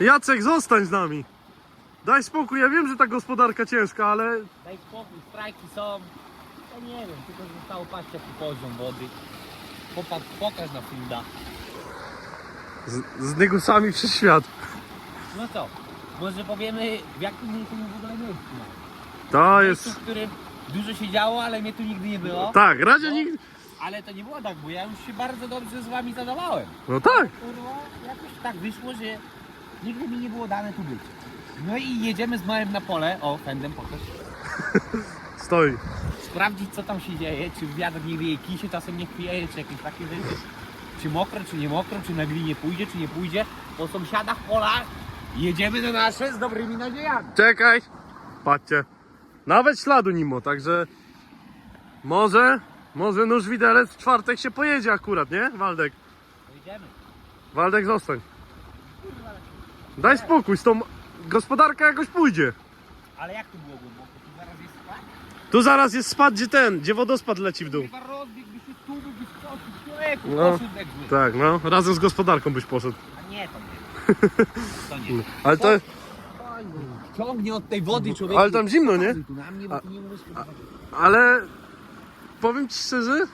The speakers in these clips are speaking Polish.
Jacek, zostań z nami. Daj spokój, ja wiem, że ta gospodarka ciężka, ale Daj spokój, strajki są. Ja nie wiem, tylko zostało patrzeć jaki poziom wody. Popatrz, pokaż na filda. z, z nygusami przez świat. No co, może powiemy w jakim my jesteśmy w ogóle miejscu. To Miejscu, jest... w którym dużo się działo, ale mnie tu nigdy nie było. Tak, Radzia nigdy... Ale to nie było tak, bo ja już się bardzo dobrze z wami zadawałem. No tak. Kurwa, jakoś tak wyszło, że nigdy mi nie było dane tu być. No i jedziemy z małym na pole. O, fendem pokaż. Stoi. Sprawdzić co tam się dzieje, czy wiatr nie wieje, kij się czasem nie chwieje, czy jakieś takie rzeczy. Czy mokro, czy nie mokro, czy na glinie pójdzie, czy nie pójdzie. Po sąsiadach polach jedziemy na nasze z dobrymi nadziejami. Czekaj. Patrzcie. Nawet śladu nie ma, także... Może... Może nóż widelec w czwartek się pojedzie akurat, nie? Waldek. Pojedziemy. Waldek, zostań. Daj spokój, z tą... Gospodarka jakoś pójdzie. Ale jak tu było głęboko? Tu zaraz jest spad? Tu zaraz jest spad, gdzie ten, gdzie wodospad leci w dół. Chyba się tu, by wyskoczył. Człowieku, No. poszedł jak zły. Tak, no, razem z gospodarką byś poszedł. A nie, to nie. To nie. Ale to, Ciągnie od tej wody człowieku. ale tam zimno, nie? Tu na mnie, bo tu nie możesz Ale powiem ci szczerze,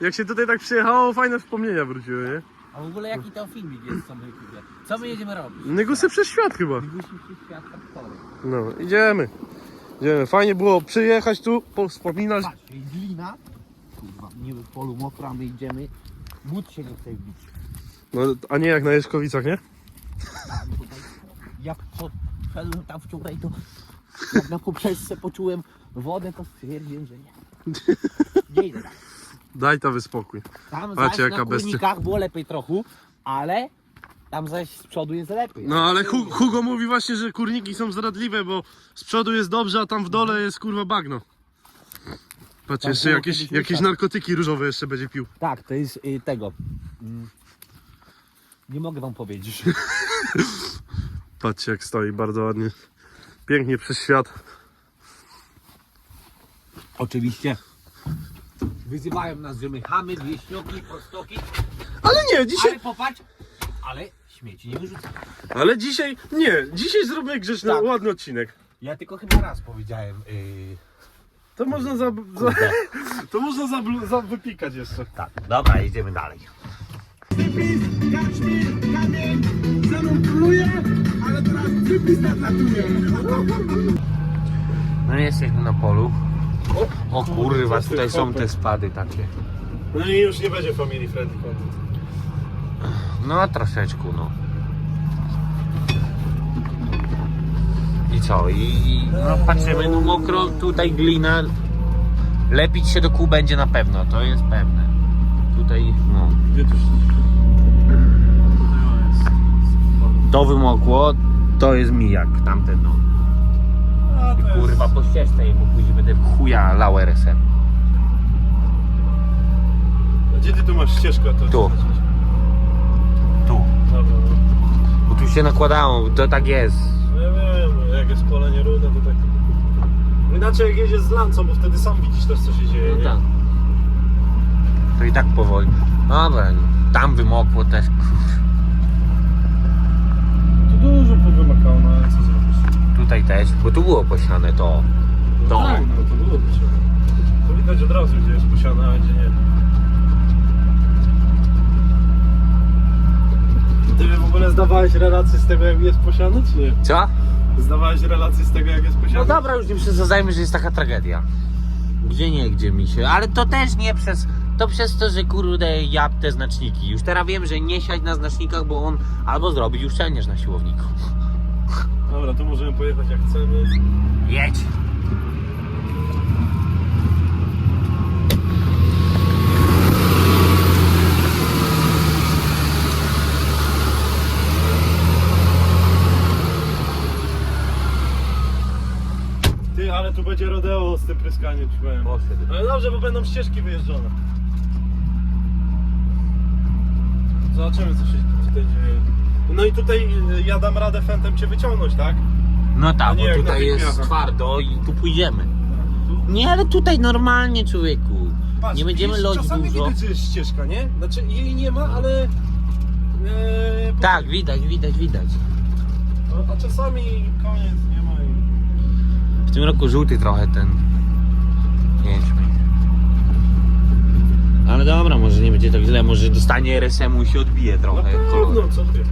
jak się tutaj tak przyjechało, fajne wspomnienia wróciły, nie? A w ogóle jaki to filmik jest co my? Co my jedziemy robić? Nygusy przez świat chyba. Wygłosił się świat traktory. No, idziemy. Idziemy. Fajnie było przyjechać tu, wspominać. Patrz, jest glina. Kurwa, niby w polu mokro, a my idziemy. But się nie chce wbić. No, a nie jak na Jeżkowicach, nie? Jak co szedłem tam wczoraj, to jak na poprzeczce poczułem wodę, to stwierdziłem, że nie. Nie idę tak. Daj to wyspokój. Tam Patrzcie, zaś jaka na bestia. kurnikach było lepiej trochę, ale tam zaś z przodu jest lepiej. No ale Hu- Hugo mówi właśnie, że kurniki są zdradliwe, bo z przodu jest dobrze, a tam w dole jest kurwa bagno. Patrz, Tak jeszcze było jakieś, kiedyś jakieś narkotyki różowe jeszcze będzie pił. Tak, to jest y, tego. Mm. Nie mogę wam powiedzieć. Patrzcie jak stoi, bardzo ładnie. Pięknie przez świat. Oczywiście. Wyzywają nas, że my chamy, wieśnioki, prostoki. Ale nie, dzisiaj, Ale popatrz, ale śmieci nie wyrzucam. ale dzisiaj, nie, dzisiaj zrobimy grzeczny, Tak. ładny odcinek. Ja tylko chyba raz powiedziałem. Yy... To można za, za, Kurde. to można za, za wypikać jeszcze. Tak, dobra, idziemy dalej. Cypris, kaczmir, kamień, ze mną króluje, ale teraz cypris nas ratuje. No jesteśmy na polu. O kurwa, tutaj są te spady takie. No i już nie będzie family friendly content. No troszeczkę, no. I co? I no, patrzymy, no mokro, tutaj glina. Lepić się do kół będzie na pewno, to jest pewne. Tutaj, no. Gdzie tu To wymokło, to jest mijak, tamten no. A, ścieżce, bo później będę w chuja lał RSM. Gdzie ty tu masz ścieżkę? To Tu. Tu. Dobra, no. Bo tu się nakładało, to tak jest. No ja wiem, jak jest pole nierówne, to tak... Inaczej jak jedziesz z lancą, bo wtedy sam widzisz też co się dzieje, No nie? tak. To i tak powoli. Dobra, tam wymokło też. Tu dużo powymakało, no ale co zrobisz? Tutaj też, bo tu było posiane to. No To. tak, no to było potrzebne. To widać od razu, gdzie jest posiane, a gdzie nie. Ty w ogóle zdawałeś relację z tego, jak jest posiane, czy nie? Co? Zdawałeś relację z tego, jak jest posiane? No dobra, już nie przesadzajmy, że jest taka tragedia. Gdzie nie, gdzie mi się. Ale to też nie przez. To przez to, że kurde ja te znaczniki. Już teraz wiem, że nie siać na znacznikach, bo on albo zrobić uszczelniasz na siłowniku. Dobra, tu możemy pojechać jak chcemy. Jedź! Ty, ale tu będzie rodeo z tym pryskaniem, ci powiem. Poszedł. Ale dobrze, bo będą ścieżki wyjeżdżone. Zobaczymy, co się tutaj dzieje. No i tutaj y, ja dam radę fętem cię wyciągnąć, tak? No A tak, nie bo jak na tutaj tych jest miastach. twardo i tu pójdziemy. Tu. Nie, ale tutaj normalnie człowieku. Patrz, nie będziemy widzisz, lodzić Czasami dużo. widać, że jest ścieżka, nie? Znaczy jej nie ma, ale... E, Tak, widać, widać, widać. No, a czasami koniec nie ma tym roku żółty trochę ten jęczmień. Ale dobra, może nie będzie tak źle, może dostanie RSM-u i się odbije Na trochę kolor. pewno, co ty?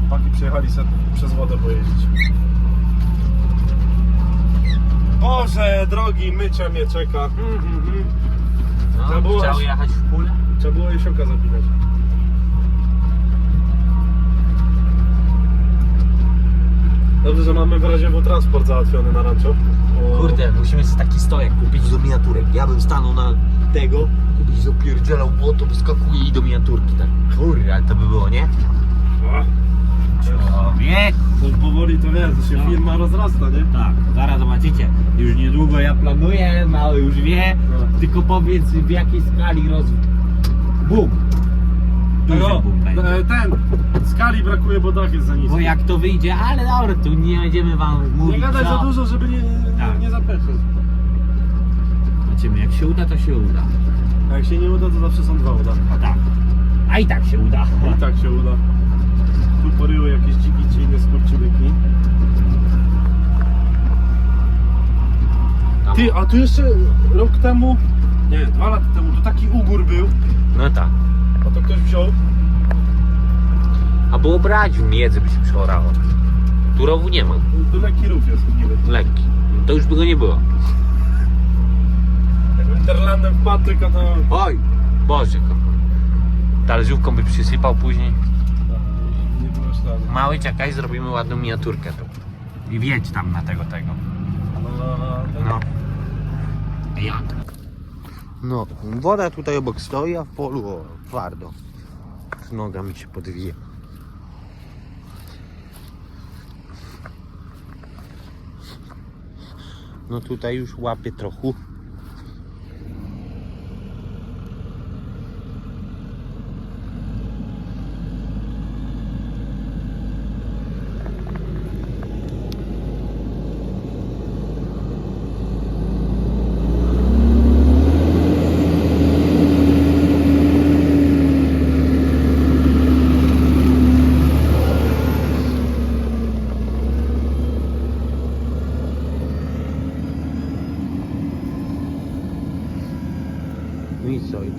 Chłopaki przyjechali sobie przez wodę pojeździć. Boże, drogi, mycia mnie czeka. Mhm, mhm. Trzeba No, było chciał aż- jechać w pulę? Trzeba było jesioka zapinać. Dobrze, że mamy w razie w transport załatwiony na rancho. O, Kurde, musimy sobie taki stojak kupić do miniaturek. Ja bym stanął na tego, byś zapierdzielał błoto, wyskakuje i do miniaturki, tak. Kurde, ale to by było, nie? o, Człowiek! To powoli to wiesz, to się No. firma rozrasta, nie? Tak, zaraz zobaczycie. Już niedługo ja planuję, mały już wie, No. tylko powiedz w jakiej skali roz... Bum! Duży No, będzie. e, ten, skali brakuje, bo dach jest za niski. Bo jak to wyjdzie, ale dobra, tu nie będziemy wam mówić Nie gadaj co. za dużo, żeby nie, nie, Tak. nie zapeszać. Zobaczymy, jak się uda, to się uda. A jak się nie uda, to zawsze są dwa uda. A tak. A i tak się uda. I tak się uda. Tu poryły jakieś dziki czy inne skurczybyki. Ty, a tu jeszcze rok temu, nie, dwa lata temu, tu taki ugór był, No tak. A to ktoś wziął. A było brać w miedzy by się przeorało. Tu rowu nie ma. Tu lekki rów jest niby. Lekki. To już by go nie było. Jak Interlandem wpadł, tylko to... Oj! Boże. Talerzówką by przysypał później. Nie było śladu. Mały, czekaj, zrobimy ładną miniaturkę tu. I wjedź tam na tego, tego. No, no, no. No. Jak? No, woda tutaj obok stoi, a w polu o, twardo. Noga mi się podwija. No tutaj już łapie trochę.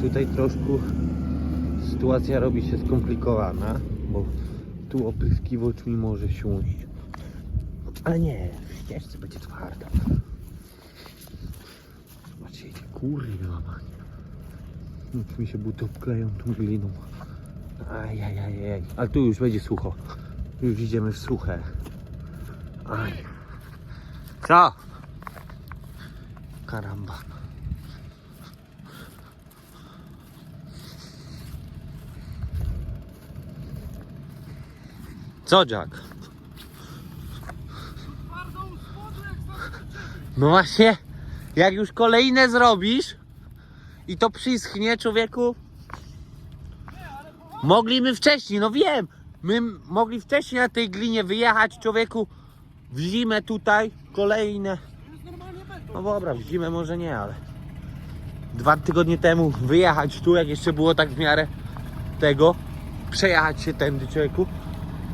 Tutaj troszkę sytuacja robi się skomplikowana, bo tu opryskiwacz mi może siąść. Ale nie, w ścieżce będzie twarda. Zobaczycie, kurwa manie. Nic mi się buty obkleją tą gliną. Ajajajaj. Ale tu już będzie sucho. Już idziemy w suche. Aj. Co? Karamba. Co, Jack? No właśnie, jak już kolejne zrobisz i to przyschnie, człowieku. Mogliśmy wcześniej, no wiem. My mogli wcześniej na tej glinie wyjechać, człowieku, w zimę tutaj, kolejne. No dobra, w zimę może nie, ale dwa tygodnie temu wyjechać tu, jak jeszcze było tak w miarę tego, przejechać się tędy, człowieku.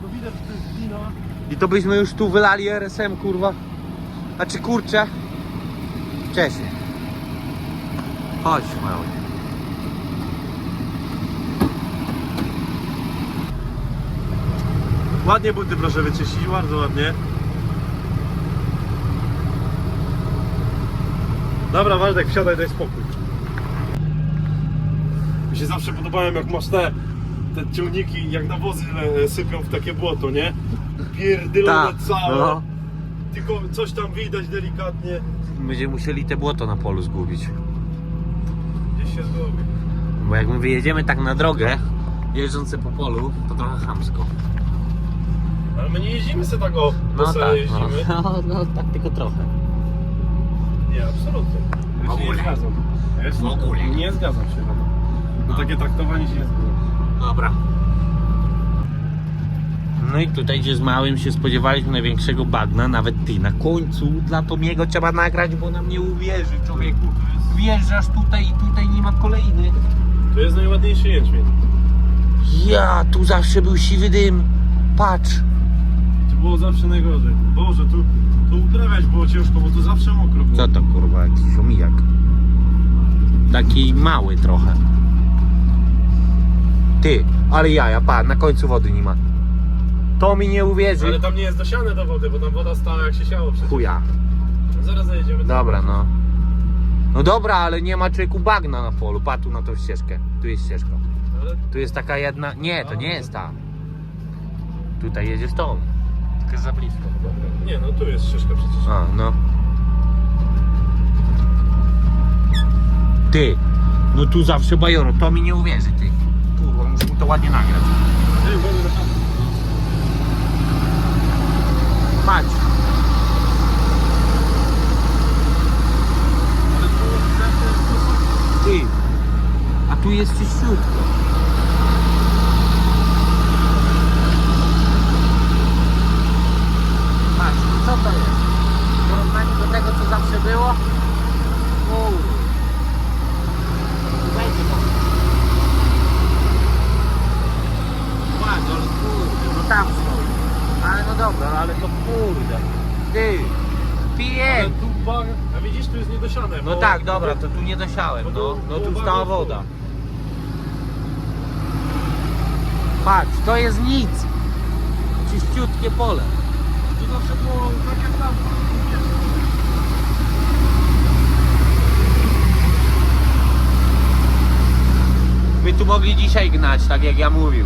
No widać, że to jest glina. I to byśmy już tu wylali RSM, kurwa. Znaczy kurczę. Wcześniej. Chodź, mały. Ładnie buty proszę wyczyścić, bardzo ładnie. Dobra, Waldek, wsiadaj, daj spokój. Mi się zawsze podobają, jak masz te, te ciągniki, jak nawozy le- sypią w takie błoto, nie? Pierdylone Tak, całe. no. Tylko coś tam widać delikatnie. Będziemy musieli te błoto na polu zgubić. Gdzieś się zgubi. Bo jak my wyjedziemy tak na drogę, jeżdżące po polu, to trochę chamsko. Ale my nie jeździmy sobie tak o, No no tak, jeździmy. no, no, no tak tylko trochę. Nie, absolutnie. Ja się nie ogóle. zgadzam. Ja się W ogóle. Nie zgadzam się na to. Na takie traktowanie się nie zgadzam. Dobra. No i tutaj, gdzie z małym się spodziewaliśmy największego bagna, nawet ty na końcu dla Tomiego trzeba nagrać, bo nam nie uwierzy, człowieku. Wjeżdżasz tutaj i tutaj nie ma kolejny. To jest najładniejszy jęczmień. Ja, tu zawsze był siwy dym. Patrz. To było zawsze najgorzej. Boże, tu, tu uprawiać było ciężko, bo tu zawsze mokro było. Co to kurwa, jakiś omijak. Taki mały trochę. Ty, ale jaja, pa, na końcu wody nie ma. To mi nie uwierzy. Ale tam nie jest dosiane do wody, bo tam woda stała jak się siało przecież. Chuja. Zaraz zajedziemy. Dobra, no. No dobra, ale nie ma człowieku bagna na polu. Pa tu na tą ścieżkę. Tu jest ścieżka. Ale Tu jest taka jedna. Nie, to nie jest ta. Tutaj jedziesz tą. Tylko jest za blisko. nie, no tu jest ścieżka przecież. A, no. Ty. No tu zawsze bajoro, to mi nie uwierzy, ty. Ładnie nagrać. Patrz. Ty. A tu jest czyściutko. Patrz, no co to jest? W porównaniu do tego, co zawsze było? Kurde. Wejdź tam. Patrz, ale kurde, no tam stoi. Ale no dobra, ale to kurde. Ty. Ale Piję. tu bag... A niedosiane. No bo- tak, dobra, to tu nie dosiałem, no. tu- No tu stała woda. Patrz, to jest nic. Czyściutkie pole. Tu zawsze było tak jak tam. My tu mogli dzisiaj gnać, tak jak ja mówił.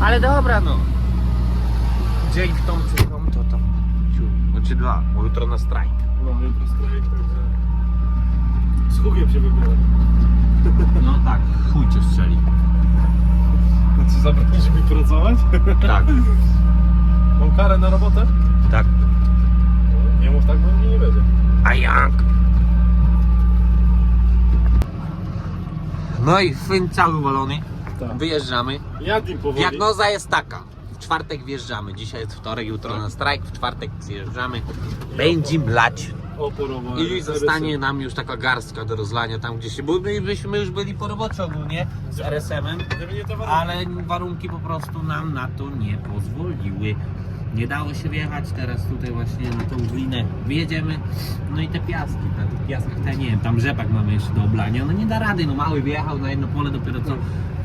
Ale dobra, no. Dzień w Znaczy dwa, bo jutro na strajk. No, jutro strajk, także... Z hugiem się wybiera. No tak, chuj cię strzeli. No co, zabronisz mi pracować? Tak, Mam karę na robotę? tak. No, nie mów tak, bo mnie nie będzie. A jak? No i fyn cały walony. Tak. Wyjeżdżamy. Jadł im powoli. Diagnoza jest taka. W czwartek wjeżdżamy. Dzisiaj jest wtorek, jutro na strajk. W czwartek zjeżdżamy. Będzie mlać. I zostanie nam już taka garstka do rozlania tam gdzie się. Bo my byśmy już byli po robocie ogólnie z RSM-em, ale warunki po prostu nam na to nie pozwoliły. Nie dało się wjechać teraz tutaj właśnie na tą glinę. Wyjedziemy. No i te piaski, na tych piaskach, te nie wiem, tam rzepak mamy jeszcze do oblania. No nie da rady, no mały wjechał na jedno pole dopiero co.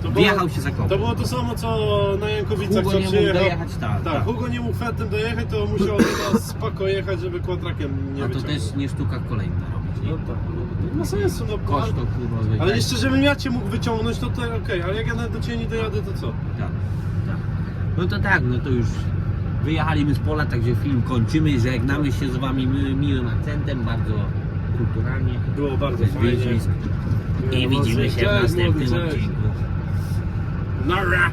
To było- Wjechał się zakopał. To było to samo co na Jankowicach, Hugo co nie mógł dojechać, tak, Tak, tak. Hugo nie mógł Fetem dojechać, to musiał spako jechać, żeby kładrakiem nie A to wyciągnął. też nie sztuka kolejna robić. nie? No tak, no, no sensu, no Koszt to kurwa Ale jeszcze żebym ja cię mógł wyciągnąć, to to okej, ale jak ja nawet do ciebie nie dojadę, to co? Tak, tak. No to tak, no to już wyjechaliśmy z pola, także film kończymy. Żegnamy się z wami mi- miłym akcentem, bardzo kulturalnie. Było bardzo fajnie. I widzimy się w następnym odcinku. Nara!